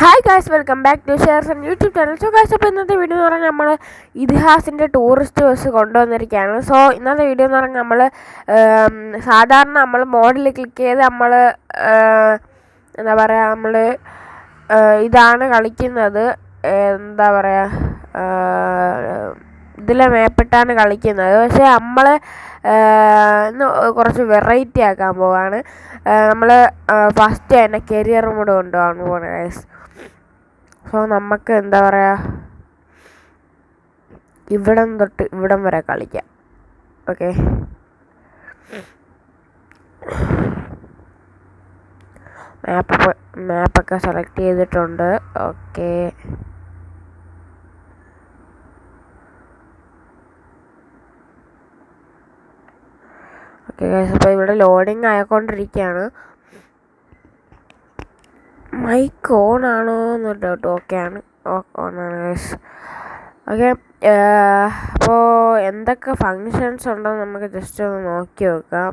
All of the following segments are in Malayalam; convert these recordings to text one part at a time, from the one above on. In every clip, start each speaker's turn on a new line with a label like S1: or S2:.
S1: Hi guys welcome back to shares and YouTube channel so guys അപ്പോൾ ഇന്നത്തെ വീഡിയോ എന്ന് പറഞ്ഞാൽ നമ്മൾ ഇതിഹാസിന്റെ ടൂറിസ്റ്റ് ബസ് കൊണ്ടുവന്നിരിക്കുകയാണ്. സോ ഇന്നത്തെ വീഡിയോ എന്ന് പറഞ്ഞാൽ നമ്മൾ സാധാരണ നമ്മൾ മോഡിൽ ക്ലിക്ക് ചെയ്ത് നമ്മൾ എന്താ പറയുക നമ്മൾ ഇതാണ് കളിക്കുന്നത്. എന്താ പറയുക ഇതിലെ മേപ്പിട്ടാണ് കളിക്കുന്നത്. പക്ഷേ നമ്മൾ ഇന്ന് കുറച്ച് വെറൈറ്റി ആക്കാൻ പോവാണ്. നമ്മൾ ഫസ്റ്റ് തന്നെ കരിയർ മോഡ് കൊണ്ടുപോകാൻ പോകുന്നത് ഗൈസ് സോ നമുക്ക് എന്താ പറയുക ഇവിടം തൊട്ട് ഇവിടം വരെ കളിക്കാം. ഓക്കെ മാപ്പ് മാപ്പൊക്കെ സെലക്ട് ചെയ്തിട്ടുണ്ട്. ഓക്കെ ഓക്കെ ഗൈസ് അപ്പോൾ ഇവിടെ ലോഡിങ് ആയിക്കൊണ്ടിരിക്കുകയാണ്. മൈക്ക് ഓൺ ആണോ എന്ന് ഡൗട്ട് ഓക്കെ ആണ്. ഓൺ ആണ് ഗൈസ് ഓക്കെ അപ്പോൾ എന്തൊക്കെ ഫങ്ഷൻസ് ഉണ്ടെന്ന് നമുക്ക് ജസ്റ്റ് ഒന്ന് നോക്കി നോക്കാം.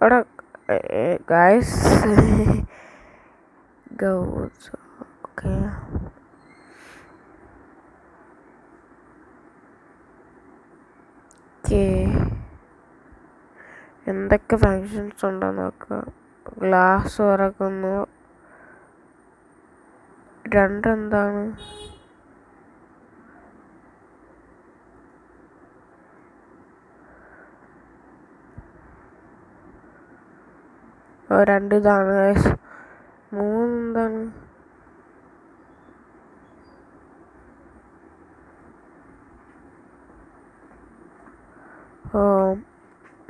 S1: ഇവിടെ ഗൈസ് ഗൗസ് ഓക്കെ ഓക്കെ എന്തൊക്കെ ഫങ്ഷൻസ് ഉണ്ടോ നോക്കുക ഗ്ലാസ് ഉറക്കുന്നു രണ്ടെന്താണ്? രണ്ടിതാണ്. മൂന്ന് മൂന്നെന്താണ്?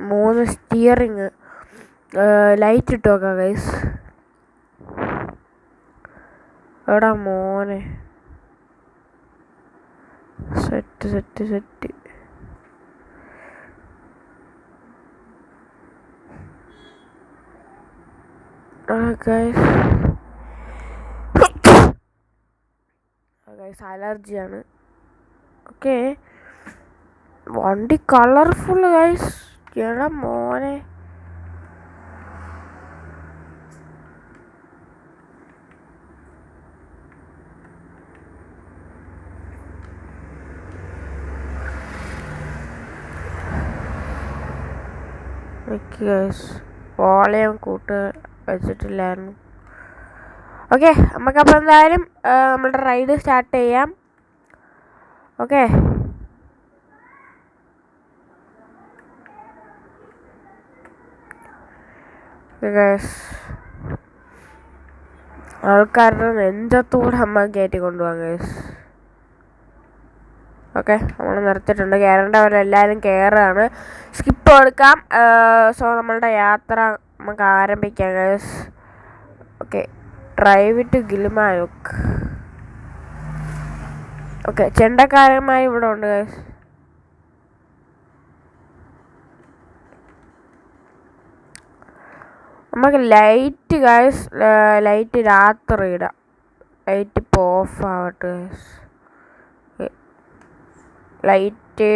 S1: മൂന്ന് സ്റ്റിയറിങ് ലൈറ്റ് ഇട്ട് നോക്കാം ഗൈസ് എടാ മോനെ. സെറ്റ് സെറ്റ് സെറ്റ് അലർജിയാണ് ഓക്കെ വണ്ടി കളർഫുൾ ഗൈസ് എടാ മോനെ. ഓക്കെ ഗൈസ് വോളിയം കൂട്ട് വെച്ചിട്ടില്ലായിരുന്നു. ഓക്കെ നമുക്കപ്പോൾ എന്തായാലും നമ്മളുടെ റൈഡ് സ്റ്റാർട്ട് ചെയ്യാം. ഓക്കെ ഗൈസ് ആൾക്കാരുടെ നെഞ്ചത്തൂടെ അമ്മ കയറ്റി കൊണ്ടുപോകാം ഗൈസ് ഓക്കെ നമ്മൾ നിർത്തിയിട്ടുണ്ട്. കയറേണ്ടവരെല്ലാവരും കയറുകയാണ് സ്കിപ്പ് കൊടുക്കാം സോ നമ്മളുടെ യാത്ര നമുക്ക് ആരംഭിക്കാം ഗൈസ് ഓക്കെ ഡ്രൈവ് ടു ഗിൽമാനുക്ക് ഓക്കെ ചെണ്ടക്കാരന്മാർ ഇവിടെ ഉണ്ട് ഗൈസ് നമുക്ക് ലൈറ്റ് ഗൈസ് ലൈറ്റ് രാത്രി ഇടാം ലൈറ്റ് ഇപ്പോൾ ഓഫ് ആവട്ടെ. ഗൈസ് ലൈറ്റ്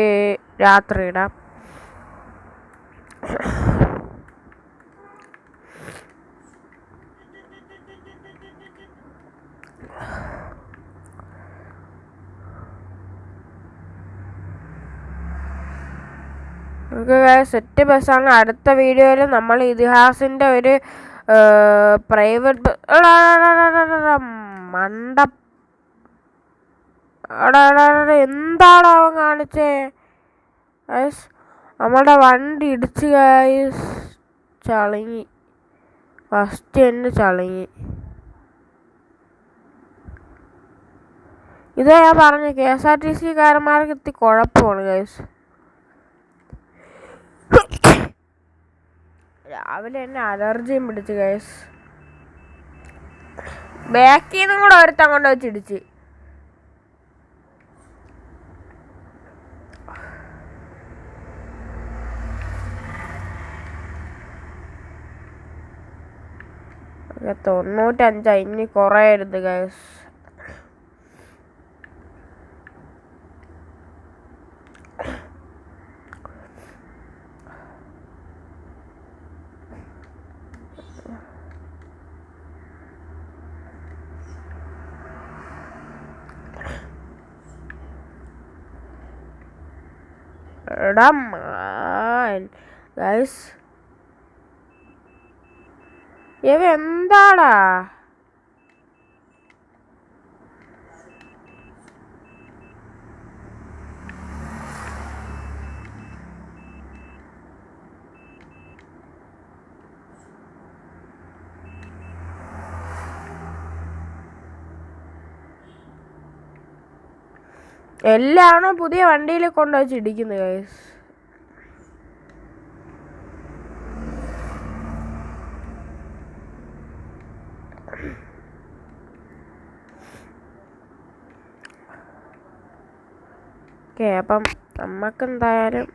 S1: രാത്രി ഇടാം സെറ്റ് ബസ്സാണ് അടുത്ത വീഡിയോയിൽ നമ്മൾ ഇതിഹാസിന്റെ ഒരു പ്രൈവറ്റ് മണ്ട. എന്താണ് അവൻ കാണിച്ചേ? ഗൈസ് നമ്മുടെ വണ്ടി ഇടിച്ച് ഗൈസ് ചളങ്ങി. ഫസ്റ്റ് എന്നെ ചളങ്ങി. ഇതാ ഞാൻ പറഞ്ഞു K S R T C കാരന്മാർക്ക് എത്തി കുഴപ്പമാണ് ഗൈസ് രാവിലെ തന്നെ അലർജിയും പിടിച്ച് ഗൈസ് ബാക്കിൽ നിന്നും കൂടെ ഒരുത്തം കൊണ്ട് വെച്ചിടിച്ച് തൊണ്ണൂറ്റഞ്ചാ. ഇനി കുറേ എടുത്ത് ഗൈസ് rein. ഗൈസ് എന്താടാ എല്ലാണോ പുതിയ വണ്ടിയിൽ കൊണ്ടുവച്ച് ഇടിക്കുന്നത് ഗൈസ് ഓക്കെ അപ്പം നമുക്ക് എന്തായാലും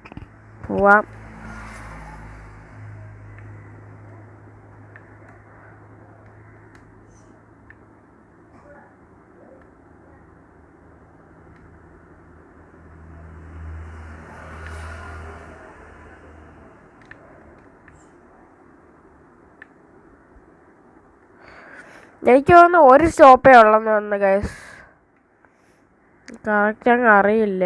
S1: പോവാം. എനിക്ക് തോന്നുന്നു ഒരു സ്റ്റോപ്പേ ഉള്ളെന്ന് തോന്നുന്നു ഗൈസ് കറക്റ്റ് അങ്ങ് അറിയില്ല.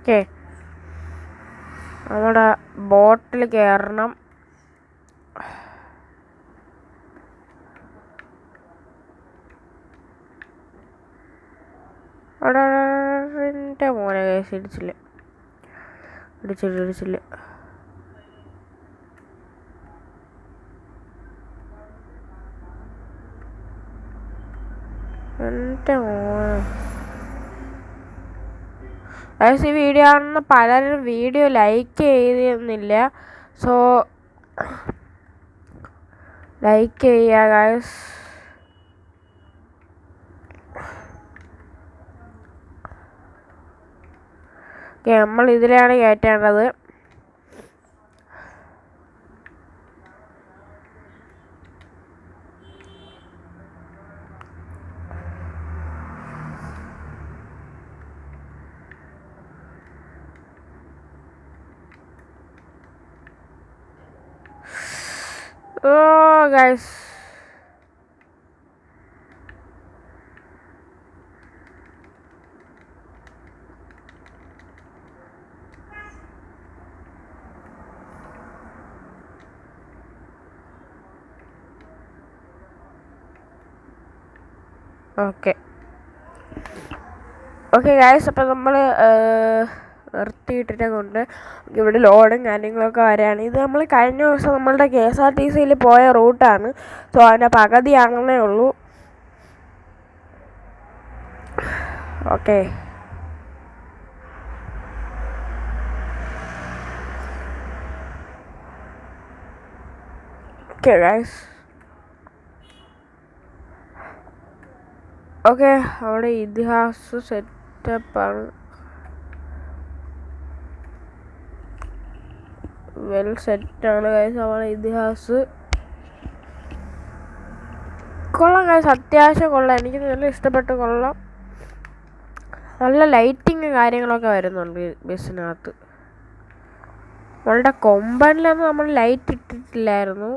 S1: ഓക്കെ. നമ്മുടെ ബോട്ടിൽ കയറണം എന്റെ മോനെ കേസ് ഇടിച്ചില്ല. ഇടിച്ചില്ല ഇടിച്ചില്ല. എന്റെ മോനെ. ഗൈസ് ഈ വീഡിയോ കാണുന്ന പലരും വീഡിയോ ലൈക്ക് ചെയ്യുന്നില്ല. സോ ലൈക്ക് ചെയ്യുക ഗൈസ് നമ്മൾ ഇതിലാണ് കയറ്റേണ്ടത് ഓ ഗൈസ് ഓക്കെ ഓക്കെ ഗായ്സ് അപ്പോൾ നമ്മൾ നിർത്തിയിട്ടിട്ട് കൊണ്ട് ഇവിടെ ലോഡും കാര്യങ്ങളൊക്കെ വരികയാണ്. ഇത് നമ്മൾ കഴിഞ്ഞ ദിവസം നമ്മളുടെ കെ എസ് ആർ ടി സിയിൽ പോയ റൂട്ടാണ്. സോ അതിന്റെ പകുതി അങ്ങനെ ഉള്ളൂ. ഓക്കെ. ഓക്കെ അവിടെ ഇതിഹാസ സെറ്റപ്പാണ്. വെൽ സെറ്റാണ് ഗൈസ് അവളെ ഇതിഹാസ്. കൊള്ളാം ഗൈസ് അത്യാവശ്യം കൊള്ളാം. എനിക്ക് നല്ല ഇഷ്ടപ്പെട്ട് കൊള്ളാം. നല്ല ലൈറ്റിങ് കാര്യങ്ങളൊക്കെ വരുന്നുണ്ട് ബസ്സിനകത്ത്. നമ്മളുടെ കൊമ്പനിലൊന്നും നമ്മൾ ലൈറ്റ് ഇട്ടിട്ടില്ലായിരുന്നു.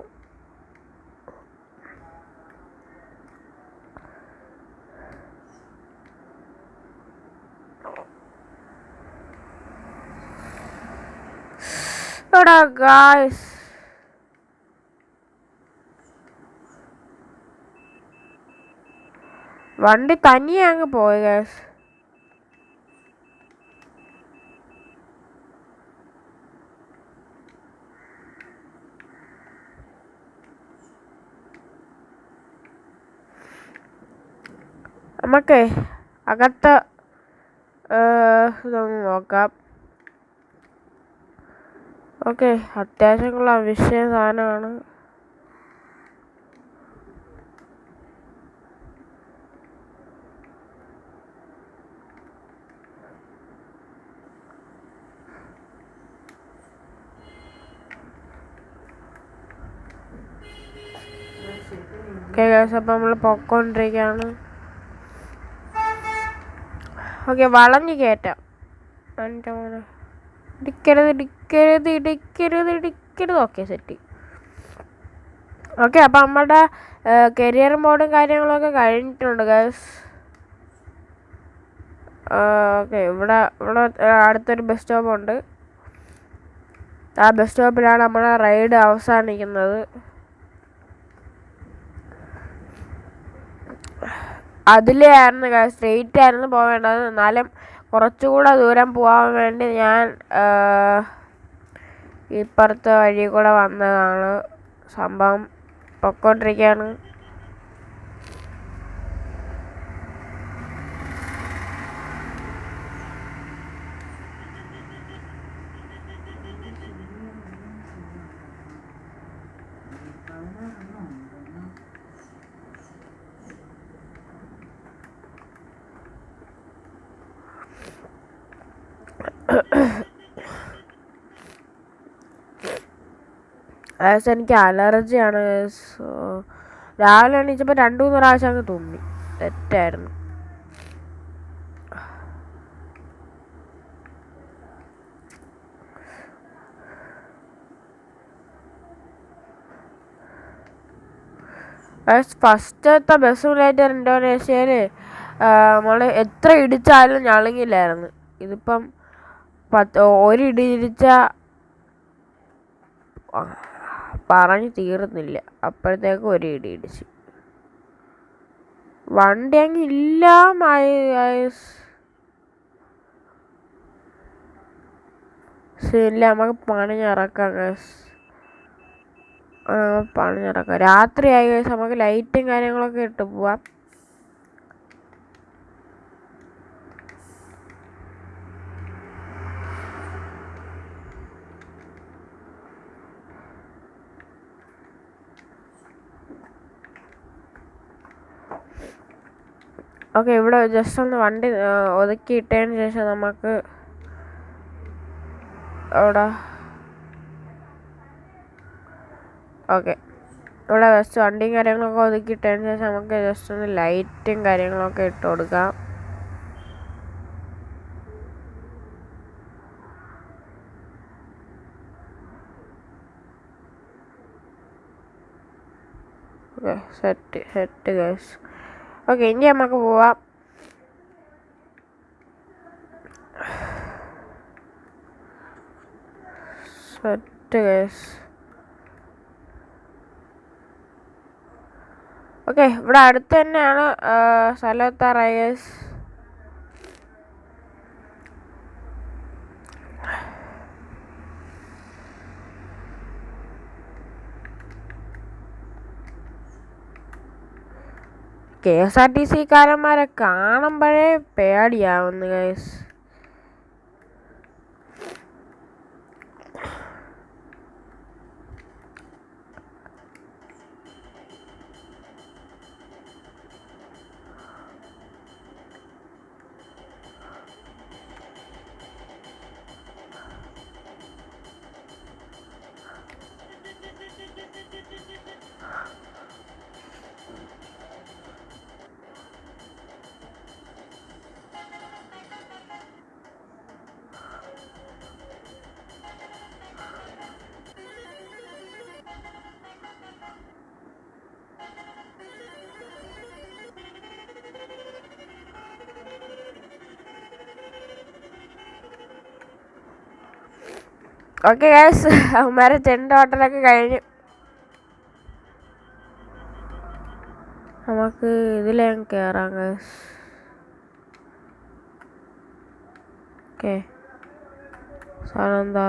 S1: എടാ ഗായ്സ് വണ്ടി തനിയെ അങ്ങ് പോയി ഗായ്സ് നമുക്കേ അകത്ത് ഏഹ്, ഇതൊന്ന് നോക്കാം. ഓക്കെ അത്യാവശ്യമുള്ള വിഷയ സാധനമാണ്. ഓക്കെ ഗൈസ് അപ്പോൾ നമ്മൾ പൊക്കോണ്ടിരിക്കുകയാണ് ഓക്കെ വളഞ്ഞ് കയറ്റാം എന്റെ മോനെ. ഇടിക്കരുത് ഇടിക്കരുത് ഇടിക്കരുത് ഇടിക്കരുത്. Okay set. ഓക്കെ അപ്പം നമ്മുടെ കരിയർ മോഡും കാര്യങ്ങളൊക്കെ കഴിഞ്ഞിട്ടുണ്ട് ഗൈസ് ഓക്കെ ഇവിടെ ഇവിടെ അടുത്തൊരു ബസ് സ്റ്റോപ്പ് ഉണ്ട്. ആ ബസ് സ്റ്റോപ്പിലാണ് നമ്മുടെ റൈഡ് അവസാനിക്കുന്നത്. അതിലേ ആയിരുന്നു സ്ട്രെയിറ്റ് ആയിരുന്നു പോവേണ്ടത്. എന്നാലും കുറച്ചുകൂടെ ദൂരം പോകാൻ വേണ്ടി ഞാൻ ഇപ്പുറത്തെ വഴി കൂടെ വന്നതാണ്. സംഭവം പൊക്കോണ്ടിരിക്കുകയാണ് ആസ് എനിക്ക് അലർജിയാണ് സോ രാവിലെ എണീച്ചപ്പോൾ രണ്ടു മൂന്ന് പ്രാവശ്യം അങ്ങ് തുമ്മി. തെറ്റായിരുന്നു. ഫസ്റ്റത്തെ ബസ് റിലേറ്റർ ഇൻഡോനേഷ്യയിൽ നമ്മൾ എത്ര ഇടിച്ചാലും ഞളങ്ങില്ലായിരുന്നു ഇതിപ്പം പത്ത് ഒരിടിച്ച പറഞ്ഞു തീർന്നില്ല. അപ്പോഴത്തേക്കും ഒരു ഇടി ഇടിച്ചു. വണ്ടി അങ്ങ് ഇല്ലാമായി ഇല്ല നമുക്ക് പണിഞ്ഞിറക്കാം ഗൈസ് പണിഞ്ഞിറക്കാം. രാത്രിയായി ഗൈസ് നമുക്ക് ലൈറ്റും കാര്യങ്ങളൊക്കെ ഇട്ട് പോവാം. ഓക്കെ ഇവിടെ ജസ്റ്റ് ഒന്ന് വണ്ടി ഒതുക്കി ഇട്ടതിന് ശേഷം നമുക്ക് അവിടെ ഓക്കെ ഇവിടെ ജസ്റ്റ് വണ്ടിയും കാര്യങ്ങളൊക്കെ ഒതുക്കി ഇട്ടതിന് ശേഷം നമുക്ക് ജസ്റ്റ് ഒന്ന് ലൈറ്റും കാര്യങ്ങളൊക്കെ ഇട്ട് കൊടുക്കാം. സെറ്റ് സെറ്റ് ഗൈസ് ഓക്കെ ഇനി നമുക്ക് പോവാം. സെറ്റ് ഗൈസ് ഓക്കെ ഇവിടെ അടുത്ത് തന്നെയാണ് ആ, സ്ഥലം കെ എസ് ആർ ടി സിക്കാരന്മാരെ കാണുമ്പോഴേ പേടിയാവുന്നു ഗൈസ് ഓക്കെ ഗൈസ് അവന്മാരെ ചെണ്ട ഓട്ടലൊക്കെ കഴിഞ്ഞു. നമുക്ക് ഇതിലേ കയറാം ഗൈസ് ഓക്കെ സാധനം എന്താ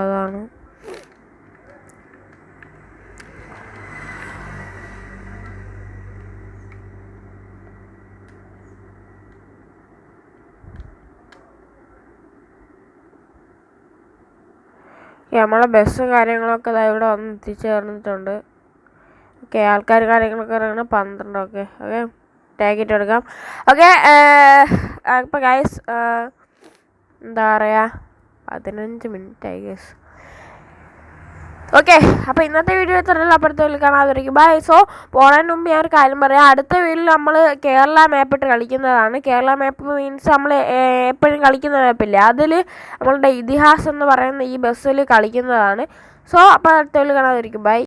S1: നമ്മളെ ബസ്സും കാര്യങ്ങളൊക്കെ ദാ ഇവിടെ വന്ന് എത്തിച്ചേർന്നിട്ടുണ്ട് ഓക്കെ ആൾക്കാർ കാര്യങ്ങളൊക്കെ ഇറങ്ങണം പന്ത്രണ്ട് ഓക്കെ. ഓക്കെ ടാഗിറ്റ് എടുക്കാം ഓക്കെ അപ്പോൾ ഗൈസ് എന്താ പറയുക പതിനഞ്ച് മിനിറ്റ് ആയി ഗൈസ് ഓക്കെ അപ്പോൾ ഇന്നത്തെ വീഡിയോ ഇത്രയുള്ള അപ്പുറത്തെ കാണാതിരിക്കും ബൈ സോ പോണതിന് മുമ്പ് ഞാൻ ഒരു കാര്യം പറയാം. അടുത്ത വീട്ടിൽ നമ്മൾ കേരള മാപ്പ് ഇട്ട് കളിക്കുന്നതാണ്. കേരള മാപ്പ് മീൻസ് നമ്മൾ എപ്പോഴും കളിക്കുന്ന മാപ്പില്ലേ അതിൽ നമ്മളുടെ ഇതിഹാസം എന്ന് പറയുന്ന ഈ ബസ്സിൽ കളിക്കുന്നതാണ്. സോ അപ്പോൾ അടുത്ത വീട്ടിൽ കാണാതിരിക്കും ബൈ